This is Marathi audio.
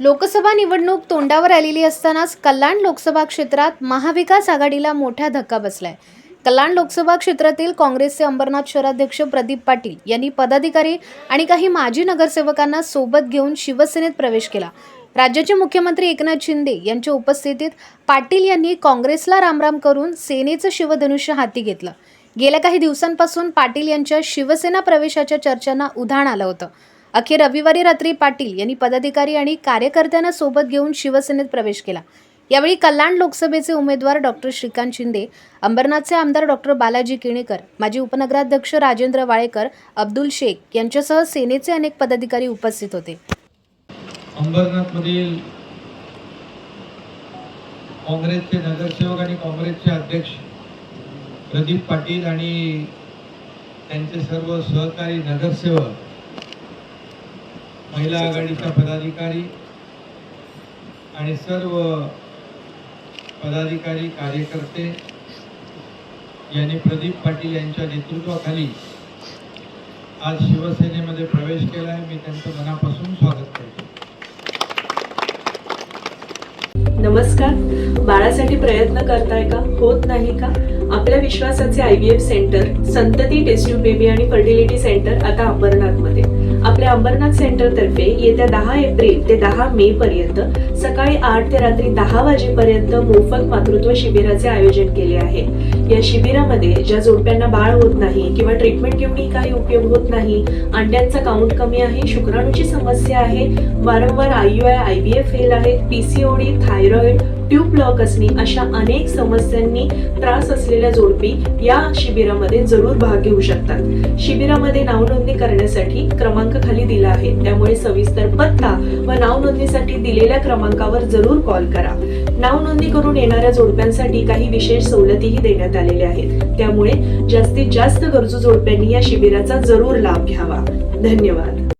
लोकसभा निवडणूक तोंडावर आलेली असतानाच कल्याण लोकसभा क्षेत्रात महाविकास आघाडीला मोठा धक्का बसलाय. कल्याण लोकसभा क्षेत्रातील काँग्रेसचे अंबरनाथ शहराध्यक्ष प्रदीप पाटील यांनी पदाधिकारी आणि काही माजी नगरसेवकांना सोबत घेऊन शिवसेनेत प्रवेश केला. राज्याचे मुख्यमंत्री एकनाथ शिंदे यांच्या उपस्थितीत पाटील यांनी काँग्रेसला रामराम करून सेनेचं शिवधनुष्य हाती घेतलं. गेल्या काही दिवसांपासून पाटील यांच्या शिवसेना प्रवेशाच्या चर्चांना उधाण आलं होतं. अखेर रविवारी रात्री पाटील यांनी पदाधिकारी आणि कार्यकर्त्यांना सोबत घेऊन शिवसेनेत प्रवेश केला. यावेळी कल्याण लोकसभेचे उमेदवार डॉक्टर श्रीकांत शिंदे अंबरनाथचे आमदार डॉक्टर बालाजी किणेकर माजी उपनगराध्यक्ष राजेंद्र वाळेकर अब्दुल शेख यांच्यासह सेनेचे अनेक पदाधिकारी उपस्थित होते. अंबरनाथमधील काँग्रेसचे नगरसेवक आणि काँग्रेसचे अध्यक्ष प्रदीप पाटील आणि त्यांचे सर्व सहकारी नगरसेवक महिला आघाडीच्या पदाधिकारी आणि सर्व पदाधिकारी कार्यकर्ते यांनी प्रदीप पाटील यांच्या नेतृत्वाखाली आज शिवसेनेमध्ये प्रवेश केला आहे. मी त्यांचं मनापासून स्वागत करतो. नमस्कार. बाळासाठी प्रयत्न करताय का? होत नाही का? आपल्या विश्वासाचे आय व्ही एफ सेंटर संतती टेस्ट्यू बेबी आणि फर्टिलिटी सेंटर आता अंबरनाथमध्ये. अंबरनाथ सेंटर तर्फे येत्या दहा एप्रिल ते दहा मे पर्यंत सकाळी आठ ते रात्री दहा वाजेपर्यंत मोफत मातृत्व शिबिराचे आयोजन केले आहे. या शिबिरामध्ये ज्या जोडप्यांना बाळ होत नाही किंवा ट्रीटमेंट घेऊनही काही उपयोग होत नाही अंड्यांचा काउंट कमी आहे शुक्राणूची समस्या आहे वारंवार I U I I V F fail आहेत पीसीओडी थायरॉइड ट्यूब ब्लॉक असणे अशा अनेक समस्यांनी त्रास असलेल्या जोडपी या शिबिरामध्ये जरूर भाग घेऊ शकतात. शिबिरामध्ये नावनोंदणी करण्यासाठी क्रमांक खाली दिला आहे. त्यामुळे सविस्तर पत्ता व नावनोंदणीसाठी दिलेल्या क्रमांकावर जरूर कॉल करा. नावनोंदणी करून येणाऱ्या जोडप्यांसाठी काही विशेष सवलतीही देण्यात आलेल्या आहेत. त्यामुळे जास्तीत जास्त गरजू जोडप्यांनी या शिबिराचा जरूर लाभ घ्यावा. धन्यवाद.